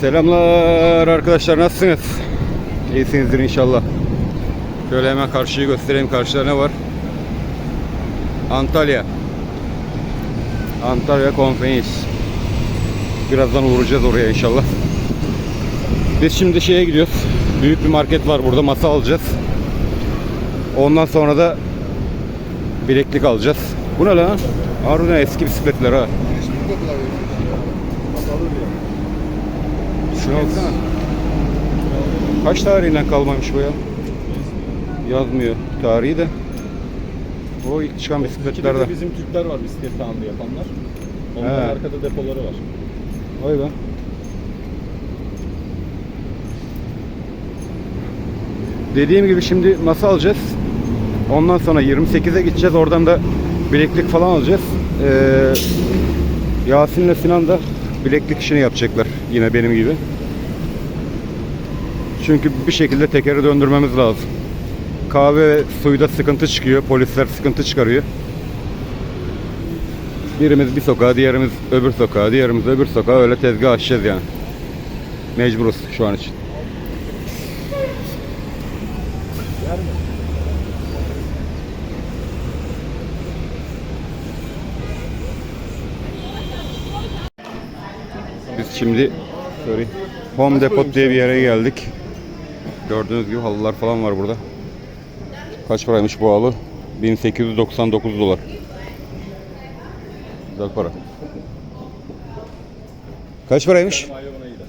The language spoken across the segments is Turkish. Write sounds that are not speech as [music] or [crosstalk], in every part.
Selamlar arkadaşlar nasılsınız? İyisinizdir inşallah. Şöyle hemen karşıyı göstereyim. Karşıda ne var? Antalya. Antalya Conference. Birazdan uğrayacağız oraya inşallah. Biz şimdi şeye gidiyoruz. Büyük bir market var burada. Masa alacağız. Ondan sonra da bileklik alacağız. Bu ne lan? Harbiden eski bisikletler ha. Şuna baksana. Kaç tarihinden kalmamış bu ya? Yazmıyor tarihi de. O ilk çıkan bisikletlerden. de bizim Türkler var bisiklet tamirı yapanlar. Onların He. arkada depoları var. Vay be. Dediğim gibi şimdi masa alacağız. Ondan sonra 28'e gideceğiz. Oradan da bileklik falan alacağız. Ee, Yasin'le Sinan da bileklik işini yapacaklar. Yine benim gibi. Çünkü bir şekilde tekeri döndürmemiz lazım. Kahve ve suyda sıkıntı çıkıyor. Polisler sıkıntı çıkarıyor. Birimiz bir sokağa, diğerimiz öbür sokağa, diğerimiz öbür sokağa öyle tezgah açacağız yani. Mecburuz şu an için. Biz şimdi sorry, Home Depot diye bir yere geldik. Gördüğünüz gibi halılar falan var burada. Kaç paraymış bu halı? 1899 dolar. Güzel para. Kaç paraymış? Ayvana gider.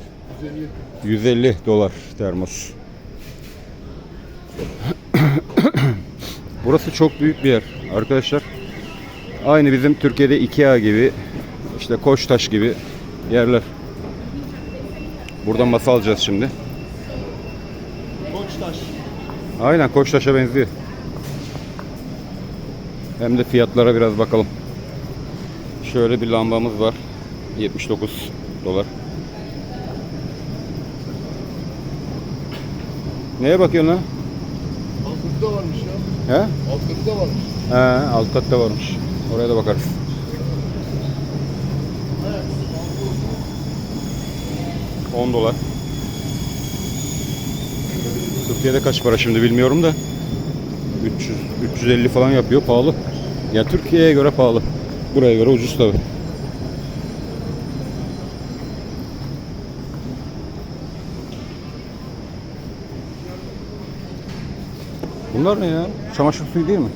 150 dolar termos. [coughs] Burası çok büyük bir yer arkadaşlar. Aynı bizim Türkiye'de Ikea gibi, işte Koçtaş gibi yerler. Buradan masa alacağız şimdi. Aynen Koçtaş'a benziyor. Hem de fiyatlara biraz bakalım. Şöyle bir lambamız var. 79 dolar. Neye bakıyorsun lan? Alt katı da varmış ya. He? Alt katı da varmış. He, alt katta varmış. Oraya da bakarız. On dolar. Türkiye'de kaç para şimdi bilmiyorum da. 300, 350 falan yapıyor pahalı. Ya Türkiye'ye göre pahalı. Buraya göre ucuz tabi. Bunlar ne ya? Çamaşır suyu değil mi?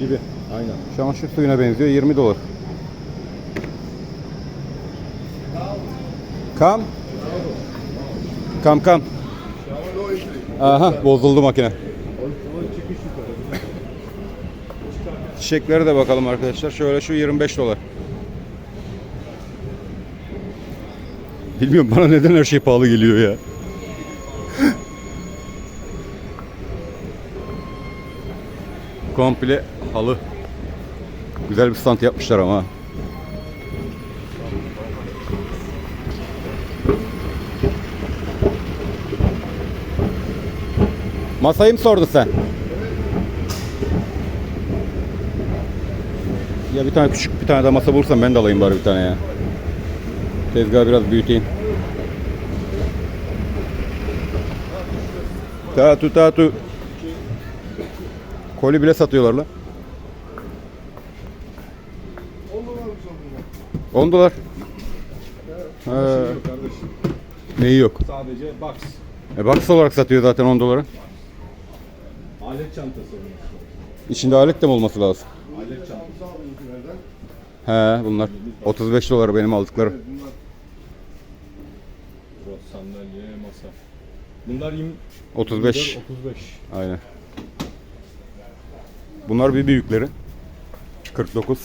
Gibi. Aynen. Çamaşır suyuna benziyor 20 dolar. Kam? Kam kam. Aha bozuldu makine. Çiçeklere de bakalım arkadaşlar. Şöyle şu 25 dolar. Bilmiyorum bana neden her şey pahalı geliyor ya. Komple halı. Güzel bir stand yapmışlar ama. Masayı mı sordun sen? Ya bir tane küçük bir tane de masa bulursam ben de alayım bari bir tane ya. Tezgahı biraz büyüteyim. Tatu tatu. Koli bile satıyorlar lan. 10 dolar. Kardeşim. neyi yok? Sadece box. E box olarak satıyor zaten 10 dolara. Alet çantası olmuş. İçinde alet de mi olması lazım? Alet çantası. He bunlar. 35 dolar benim aldıklarım. Rot, sandalye, masa. Bunlar 20, 35. 35. Aynen. Bunlar bir büyükleri. 49.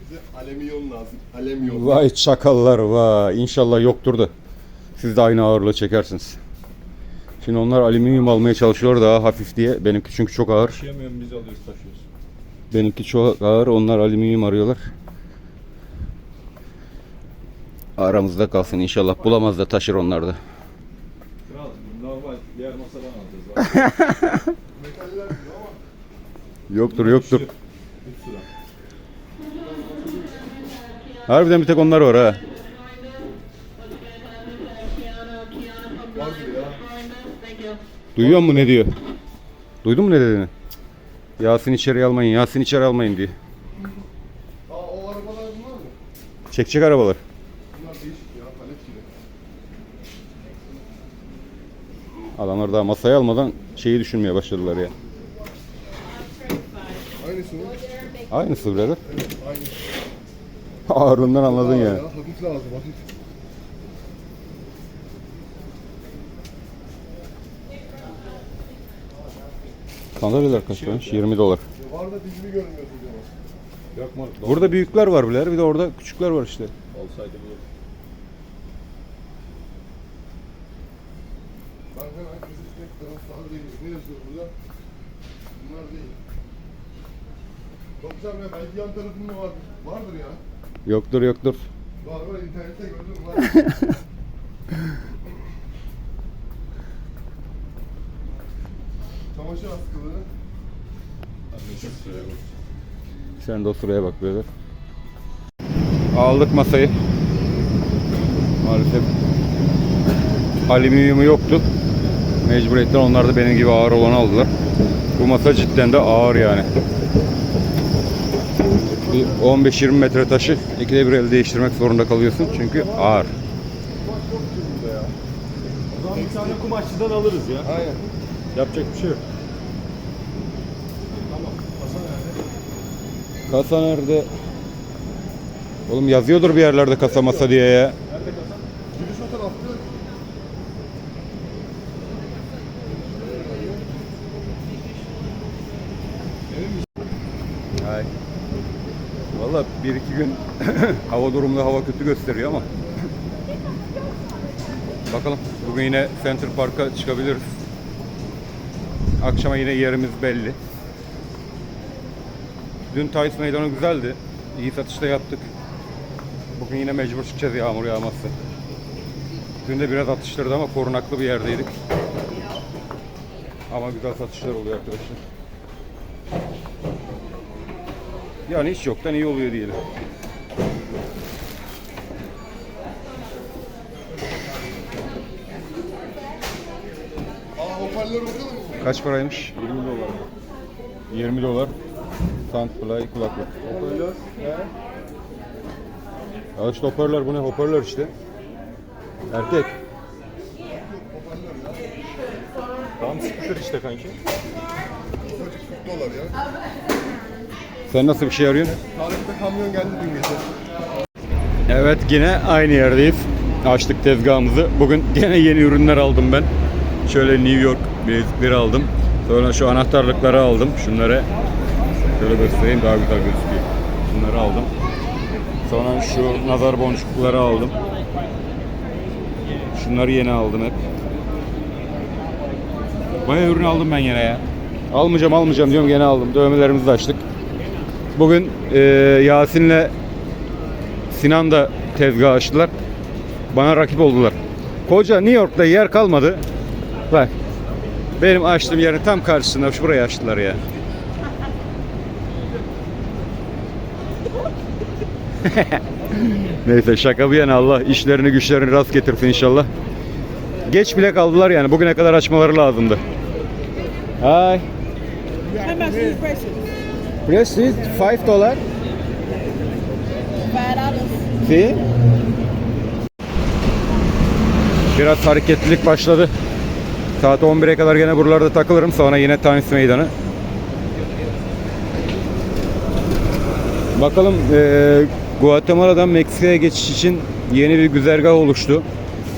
Bize alüminyum lazım. Alüminyum. Vay çakallar vay. İnşallah yoktur da. Siz de aynı ağırlığı çekersiniz. Şimdi onlar alüminyum almaya çalışıyor daha hafif diye. Benimki çünkü çok ağır. Taşıyamıyorum biz alıyoruz taşıyoruz. Benimki çok ağır. Onlar alüminyum arıyorlar. Aramızda kalsın inşallah. Bulamaz da taşır onlar da. Kral normal diğer masadan alacağız. [laughs] Yoktur yoktur. 3 lira. Harbiden bir tek onlar var ha. Duyuyor musun ne diyor? Duydun mu ne dediğini? Yasin içeri almayın, Yasin içeri almayın diyor. Aa o arabalar bunlar mı? Çekecek arabalar. Bunlar değişik ya. Palet gibi. Adamlar daha masaya almadan şeyi düşünmeye başladılar ya. Aynısı mı? Aynısı birader. Aynısı. [laughs] Ağırlığından anladın Aa ya. Hafif lazım hafif. Sandalyeler kaç paraymış? 20 dolar. Var da dizini görmüyorsun canım. Yok mu? Burada büyükler var birader, bir de orada küçükler var işte. Olsaydı bu. Ben hemen kesinlikle taraftar değiliz. Ne yazıyor burada? Bunlar değil. Doktor ya belki yan tarafında vardır. Vardır ya. Yoktur yoktur. Var var internette gördüm var. [laughs] Çamaşır. Sen de o sıraya bak birader. Aldık masayı. Maalesef alüminyumu yoktu. Mecburiyetten onlar da benim gibi ağır olanı aldılar. Bu masa cidden de ağır yani. Bir 15-20 metre taşı ikide bir el değiştirmek zorunda kalıyorsun çünkü ağır. O zaman bir tane kumaşçıdan alırız ya. Aynen. Yapacak bir şey yok. Tamam. Kasa nerede? Kasa nerede? Oğlum yazıyordur bir yerlerde kasa masa diye ya. Nerede kasa? Giriş o tarafta. Ay. Valla bir iki gün [coughs] hava durumunda hava kötü gösteriyor ama. Bakalım bugün yine Center Park'a çıkabiliriz. Akşama yine yerimiz belli. Dün Tays meydanı güzeldi. İyi satışta yaptık. Bugün yine mecbur çıkacağız yağmur yağmazsa. Dün de biraz atıştırdı ama korunaklı bir yerdeydik. Ama güzel satışlar oluyor arkadaşlar. Yani hiç yoktan iyi oluyor diyelim. Hoparlör bakalım mı? Kaç paraymış? 20 dolar. 20 dolar. Soundfly kulaklık. Hoparlör. Ya işte hoparlör bu ne? Hoparlör işte. Erkek. Tamam sıkışır işte kanki. 40 dolar ya. Sen nasıl bir şey arıyorsun? Tarihte kamyon geldi dün gece. Evet yine aynı yerdeyiz. Açtık tezgahımızı. Bugün gene yeni ürünler aldım ben. Şöyle New York bilezikleri aldım. Sonra şu anahtarlıkları aldım. Şunları şöyle göstereyim daha güzel gözüküyor. Şunları aldım. Sonra şu nazar boncukları aldım. Şunları yeni aldım hep. Bayağı ürün aldım ben yine ya. Almayacağım almayacağım diyorum gene aldım. Dövmelerimizi de açtık. Bugün eee Yasin'le Sinan da tezgah açtılar. Bana rakip oldular. Koca New York'ta yer kalmadı. Bak. Benim açtığım yerin tam karşısında şurayı açtılar ya. [laughs] Neyse şaka bir yana Allah işlerini güçlerini rast getirsin inşallah. Geç bile kaldılar yani. Bugüne kadar açmaları lazımdı. Hi. How much is these bracelets? Bracelet 5 dolar. Dollars. Biraz hareketlilik başladı. Saat 11'e kadar gene buralarda takılırım. Sonra yine Times Meydanı. Bakalım eee Guatemala'dan Meksika'ya geçiş için yeni bir güzergah oluştu.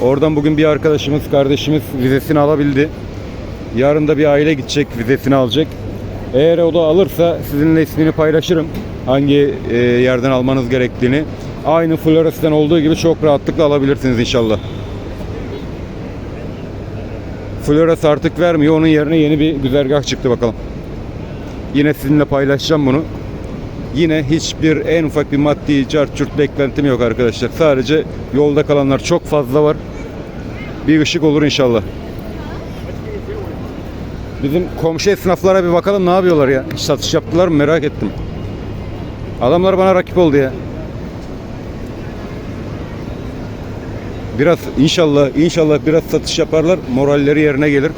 Oradan bugün bir arkadaşımız, kardeşimiz vizesini alabildi. Yarın da bir aile gidecek, vizesini alacak. Eğer o da alırsa sizinle ismini paylaşırım. Hangi e, yerden almanız gerektiğini. Aynı Flores'ten olduğu gibi çok rahatlıkla alabilirsiniz inşallah. Flores artık vermiyor. Onun yerine yeni bir güzergah çıktı bakalım. Yine sizinle paylaşacağım bunu. Yine hiçbir en ufak bir maddi cart cürt beklentim yok arkadaşlar. Sadece yolda kalanlar çok fazla var. Bir ışık olur inşallah. Bizim komşu esnaflara bir bakalım ne yapıyorlar ya. Satış yaptılar mı merak ettim. Adamlar bana rakip oldu ya. Biraz inşallah inşallah biraz satış yaparlar. Moralleri yerine gelir.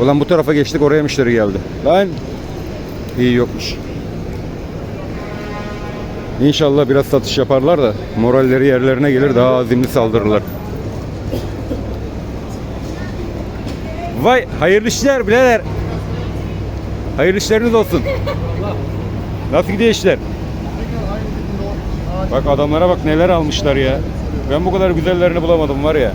Ulan bu tarafa geçtik oraya müşteri geldi. Lan iyi yokmuş. İnşallah biraz satış yaparlar da moralleri yerlerine gelir daha azimli saldırırlar. Vay hayırlı işler birader. Hayırlı işleriniz olsun. Nasıl gidiyor işler? Bak adamlara bak neler almışlar ya. Ben bu kadar güzellerini bulamadım var ya.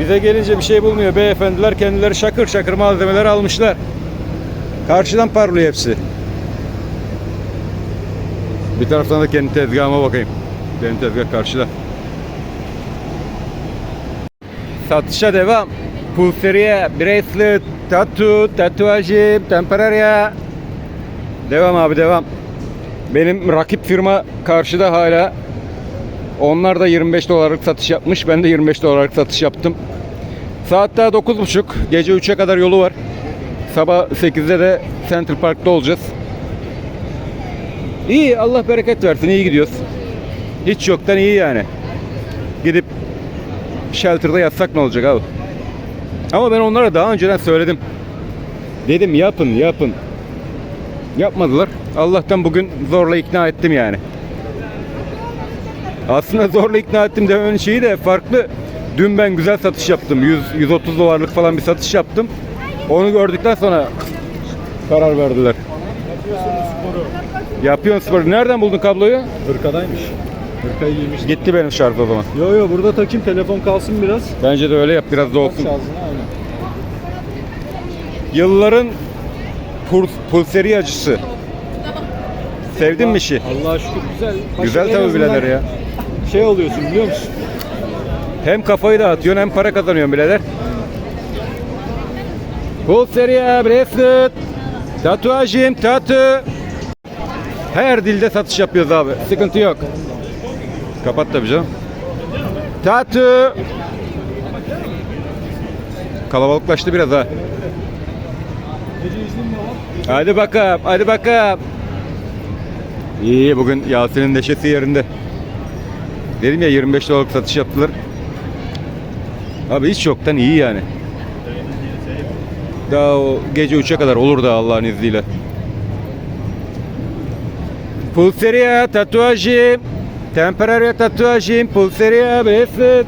Bize gelince bir şey bulmuyor. Beyefendiler kendileri şakır şakır malzemeler almışlar. Karşıdan parlıyor hepsi. Bir taraftan da kendi tezgahıma bakayım. Benim tezgah karşıda. Satışa devam. Pulseriye, bracelet, tatu, tatuajı, temporarya. Devam abi devam. Benim rakip firma karşıda hala. Onlar da 25 dolarlık satış yapmış. Ben de 25 dolarlık satış yaptım. Saat daha 9.30. Gece 3'e kadar yolu var. Sabah 8'de de Central Park'ta olacağız. İyi Allah bereket versin. iyi gidiyoruz. Hiç yoktan iyi yani. Gidip shelter'da yatsak ne olacak abi? Ama ben onlara daha önceden söyledim. Dedim yapın yapın. Yapmadılar. Allah'tan bugün zorla ikna ettim yani. Aslında zorla ikna ettim dememin şeyi de farklı. Dün ben güzel satış yaptım. 100 130 dolarlık falan bir satış yaptım. Onu gördükten sonra karar verdiler. Yapıyorsun sporu. Nereden buldun kabloyu? Hırkadaymış. Hırkayı giymiş. Gitti benim şarj o zaman. Yo yo burada takayım telefon kalsın biraz. Bence de öyle yap biraz da olsun. Yılların pul pulseri acısı. Sevdin mi işi? Allah'a şükür güzel. Güzel en tabii azından birader ya. Şey oluyorsun biliyor musun? Hem kafayı dağıtıyorsun hem para kazanıyorsun birader. Pulseriye, bracelet, tatuajım, tatu. Her dilde satış yapıyoruz abi. Sıkıntı yok. Kapat tabii canım. Tatu. Kalabalıklaştı biraz ha. Gece iznin mi var? Hadi bakalım, hadi bakalım. İyi bugün Yasin'in neşesi yerinde. Dedim ya 25 dolarlık satış yaptılar. Abi hiç yoktan iyi yani. Daha o gece 3'e kadar olur da Allah'ın izniyle. Pulseriya, tatuajım, temporarya tatuajım, pulseriya, bracelet.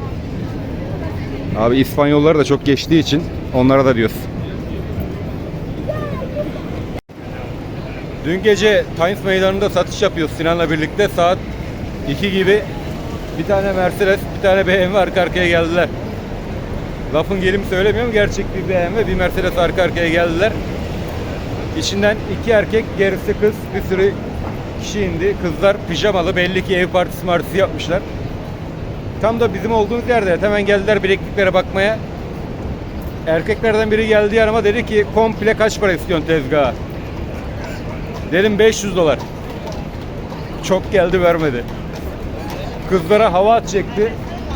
Abi İspanyollar da çok geçtiği için onlara da diyoruz. Dün gece Times Meydanı'nda satış yapıyoruz Sinan'la birlikte. Saat 2 gibi bir tane Mercedes, bir tane BMW arka arkaya geldiler. Lafın gelimi söylemiyorum. Gerçek bir BMW, bir Mercedes arka arkaya geldiler. İçinden iki erkek, gerisi kız, bir sürü kişi indi. Kızlar pijamalı, belli ki ev partisi martisi yapmışlar. Tam da bizim olduğumuz yerde hemen geldiler bilekliklere bakmaya. Erkeklerden biri geldi yanıma dedi ki komple kaç para istiyorsun tezgaha? Dedim 500 dolar. Çok geldi vermedi. Kızlara hava atacaktı.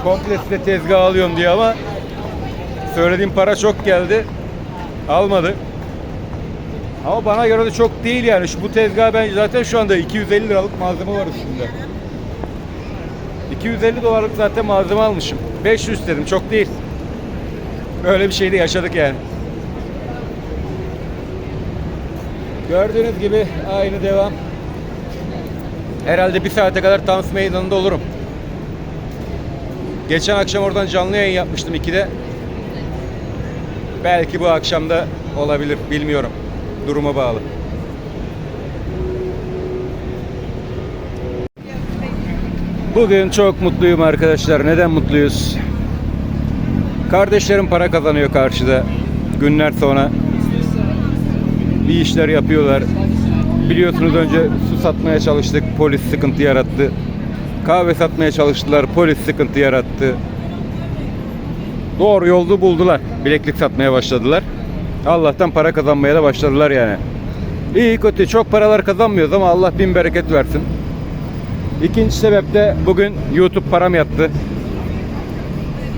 Komple size tezgah alıyorum diye ama söylediğim para çok geldi. Almadı. Ama bana göre de çok değil yani. Şu bu tezgah ben zaten şu anda 250 liralık malzeme var üstünde. 250 dolarlık zaten malzeme almışım. 500 dedim çok değil. Böyle bir şeyde yaşadık yani. Gördüğünüz gibi aynı devam. Herhalde bir saate kadar Tams Meydanı'nda olurum. Geçen akşam oradan canlı yayın yapmıştım 2'de. Belki bu akşam da olabilir bilmiyorum. Duruma bağlı. Bugün çok mutluyum arkadaşlar. Neden mutluyuz? Kardeşlerim para kazanıyor karşıda. Günler sonra bir işler yapıyorlar. Biliyorsunuz önce su satmaya çalıştık. Polis sıkıntı yarattı. Kahve satmaya çalıştılar. Polis sıkıntı yarattı. Doğru yolda buldular. Bileklik satmaya başladılar. Allah'tan para kazanmaya da başladılar yani. İyi kötü çok paralar kazanmıyoruz ama Allah bin bereket versin. İkinci sebep de bugün YouTube param yattı.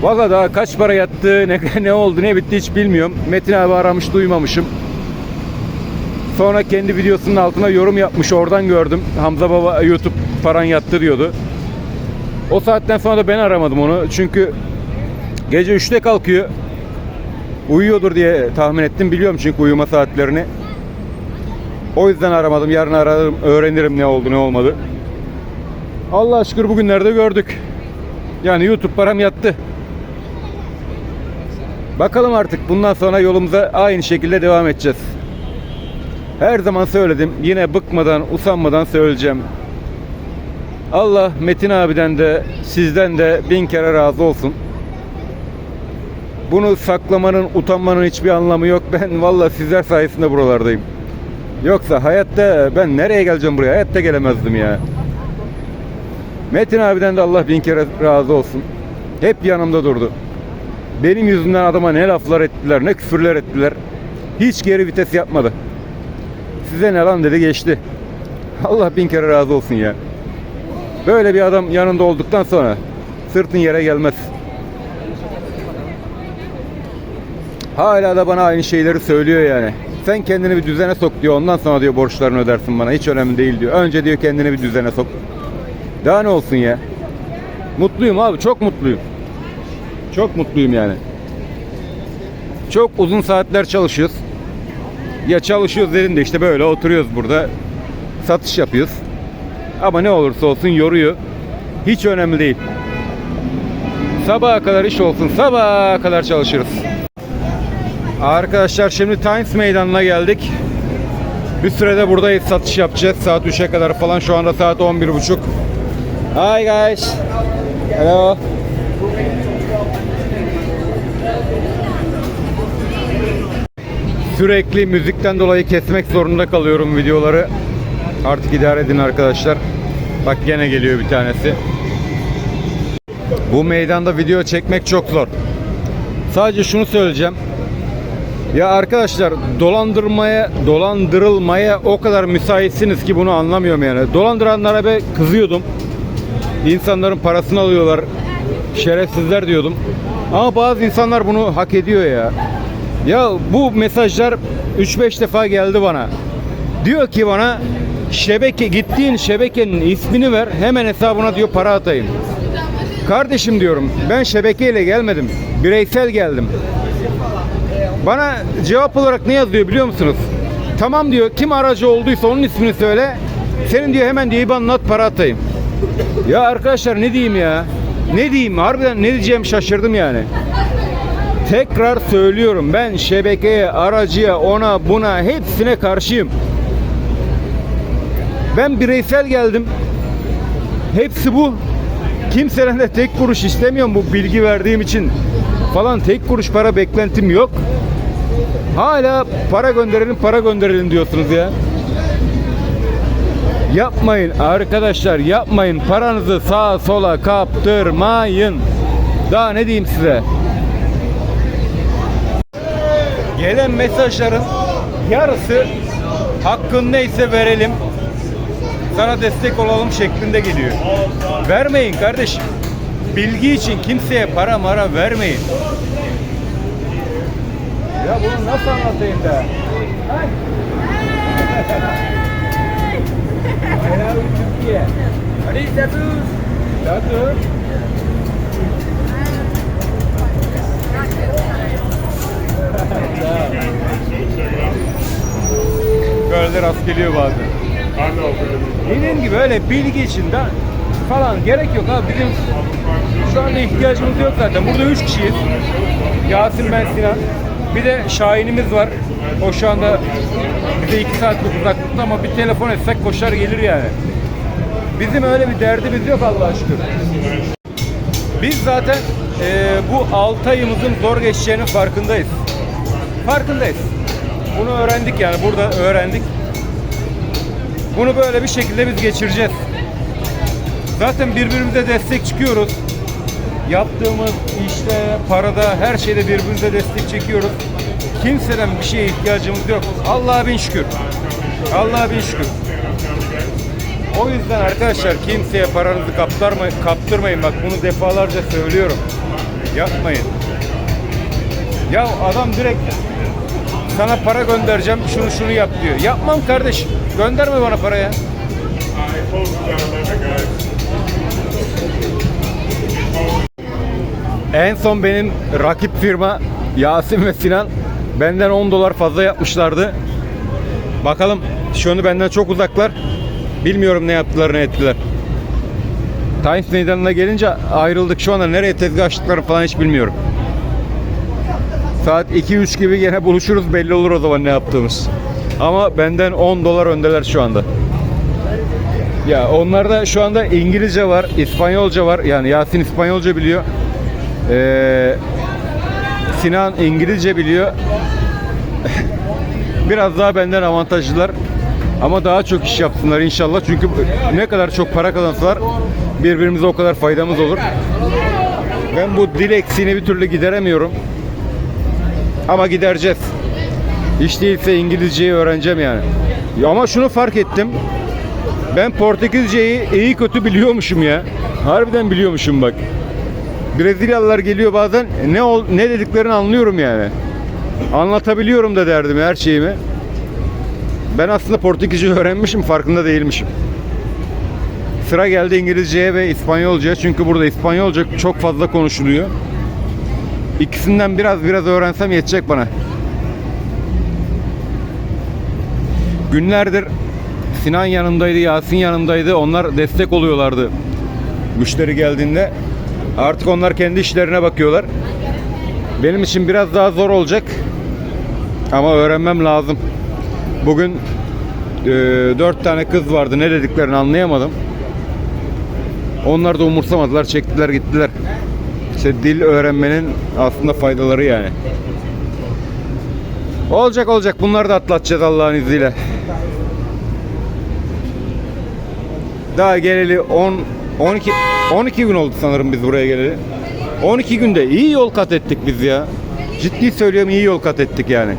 Valla daha kaç para yattı, [laughs] ne, ne oldu, ne bitti hiç bilmiyorum. Metin abi aramış, duymamışım. Sonra kendi videosunun altına yorum yapmış. Oradan gördüm. Hamza Baba YouTube paran yattı diyordu. O saatten sonra da ben aramadım onu. Çünkü gece 3'te kalkıyor. Uyuyordur diye tahmin ettim. Biliyorum çünkü uyuma saatlerini. O yüzden aramadım. Yarın ararım, öğrenirim ne oldu ne olmadı. Allah şükür bugünlerde gördük. Yani YouTube param yattı. Bakalım artık bundan sonra yolumuza aynı şekilde devam edeceğiz. Her zaman söyledim. Yine bıkmadan, usanmadan söyleyeceğim. Allah Metin abiden de sizden de bin kere razı olsun. Bunu saklamanın, utanmanın hiçbir anlamı yok. Ben valla sizler sayesinde buralardayım. Yoksa hayatta ben nereye geleceğim buraya? Hayatta gelemezdim ya. Metin abiden de Allah bin kere razı olsun. Hep yanımda durdu. Benim yüzümden adama ne laflar ettiler, ne küfürler ettiler. Hiç geri vites yapmadı. Size ne lan dedi geçti. Allah bin kere razı olsun ya. Böyle bir adam yanında olduktan sonra sırtın yere gelmez. Hala da bana aynı şeyleri söylüyor yani. Sen kendini bir düzene sok diyor. Ondan sonra diyor borçlarını ödersin bana. Hiç önemli değil diyor. Önce diyor kendini bir düzene sok. Daha ne olsun ya. Mutluyum abi. Çok mutluyum. Çok mutluyum yani. Çok uzun saatler çalışıyoruz. Ya çalışıyoruz dedim de işte böyle oturuyoruz burada. Satış yapıyoruz. Ama ne olursa olsun yoruyor. Hiç önemli değil. Sabaha kadar iş olsun. Sabaha kadar çalışırız. Arkadaşlar şimdi Times Meydanı'na geldik. Bir sürede buradayız satış yapacağız. Saat 3'e kadar falan. Şu anda saat 11.30. Hi guys. Hello. Sürekli müzikten dolayı kesmek zorunda kalıyorum videoları. Artık idare edin arkadaşlar. Bak gene geliyor bir tanesi. Bu meydanda video çekmek çok zor. Sadece şunu söyleyeceğim. Ya arkadaşlar dolandırmaya, dolandırılmaya o kadar müsaitsiniz ki bunu anlamıyorum yani. Dolandıranlara be kızıyordum. İnsanların parasını alıyorlar. Şerefsizler diyordum. Ama bazı insanlar bunu hak ediyor ya. Ya bu mesajlar 3-5 defa geldi bana. Diyor ki bana şebeke gittiğin şebekenin ismini ver hemen hesabına diyor para atayım. Kardeşim diyorum ben şebekeyle gelmedim. Bireysel geldim. Bana cevap olarak ne yazıyor biliyor musunuz? Tamam diyor kim aracı olduysa onun ismini söyle. Senin diyor hemen diyor IBAN'ına at para atayım. Ya arkadaşlar ne diyeyim ya? Ne diyeyim? Harbiden ne diyeceğim şaşırdım yani. Tekrar söylüyorum ben şebekeye, aracıya, ona, buna hepsine karşıyım. Ben bireysel geldim. Hepsi bu. Kimseden de tek kuruş istemiyorum bu bilgi verdiğim için. Falan tek kuruş para beklentim yok. Hala para gönderelim, para gönderelim diyorsunuz ya. Yapmayın arkadaşlar, yapmayın. Paranızı sağa sola kaptırmayın. Daha ne diyeyim size? Gelen mesajların yarısı hakkın neyse verelim. Sana destek olalım şeklinde geliyor. Vermeyin kardeşim. Bilgi için kimseye para mara vermeyin. Ya bunu nasıl anlatayım da? Love Türkiye. Hadi status. Status. Böyle rast geliyor bazen. Dediğim gibi öyle bilgi için de falan gerek yok abi. Bizim şu anda ihtiyacımız yok zaten. Burada üç kişiyiz. Yasin ben Sinan. Bir de Şahin'imiz var. O şu anda bize iki saatlik uzaklıkta ama bir telefon etsek koşar gelir yani. Bizim öyle bir derdimiz yok Allah'a şükür. Biz zaten eee, bu 6 ayımızın zor geçeceğinin farkındayız. Farkındayız. Bunu öğrendik yani burada öğrendik. Bunu böyle bir şekilde biz geçireceğiz. Zaten birbirimize destek çıkıyoruz. Yaptığımız işte, parada, her şeyde birbirimize destek çekiyoruz. Kimseden bir şeye ihtiyacımız yok. Allah'a bin şükür. Allah'a bin şükür. O yüzden arkadaşlar kimseye paranızı kaptırmayın, kaptırmayın. Bak bunu defalarca söylüyorum. Yapmayın. Ya adam direkt sana para göndereceğim şunu şunu yap diyor. Yapmam kardeş. Gönderme bana para ya. En son benim rakip firma Yasin ve Sinan benden 10 dolar fazla yapmışlardı. Bakalım şu anda benden çok uzaklar. Bilmiyorum ne yaptılar ne ettiler. Times meydanına gelince ayrıldık. Şu anda nereye tezgah açtıklarını falan hiç bilmiyorum. Saat 2-3 gibi gene buluşuruz belli olur o zaman ne yaptığımız. Ama benden 10 dolar öndeler şu anda. Ya onlarda şu anda İngilizce var, İspanyolca var. Yani Yasin İspanyolca biliyor. Ee, Sinan İngilizce biliyor. [laughs] Biraz daha benden avantajlılar. Ama daha çok iş yapsınlar inşallah. Çünkü ne kadar çok para kazansalar birbirimize o kadar faydamız olur. Ben bu dil eksiğini bir türlü gideremiyorum. Ama gidereceğiz. Hiç değilse İngilizceyi öğreneceğim yani. Ya ama şunu fark ettim. Ben Portekizceyi iyi kötü biliyormuşum ya. Harbiden biliyormuşum bak. Brezilyalılar geliyor bazen ne ol, ne dediklerini anlıyorum yani. Anlatabiliyorum da derdim her şeyimi. Ben aslında Portekizce öğrenmişim farkında değilmişim. Sıra geldi İngilizceye ve İspanyolcaya çünkü burada İspanyolca çok fazla konuşuluyor. İkisinden biraz biraz öğrensem yetecek bana. Günlerdir Sinan yanımdaydı, Yasin yanımdaydı. Onlar destek oluyorlardı. Müşteri geldiğinde. Artık onlar kendi işlerine bakıyorlar. Benim için biraz daha zor olacak. Ama öğrenmem lazım. Bugün e, dört tane kız vardı. Ne dediklerini anlayamadım. Onlar da umursamadılar. Çektiler gittiler. İşte dil öğrenmenin aslında faydaları yani. Olacak olacak. Bunları da atlatacağız Allah'ın izniyle. Daha geleli 10 12 12 gün oldu sanırım biz buraya geleli. 12 günde iyi yol kat ettik biz ya. Ciddi söylüyorum iyi yol kat ettik yani.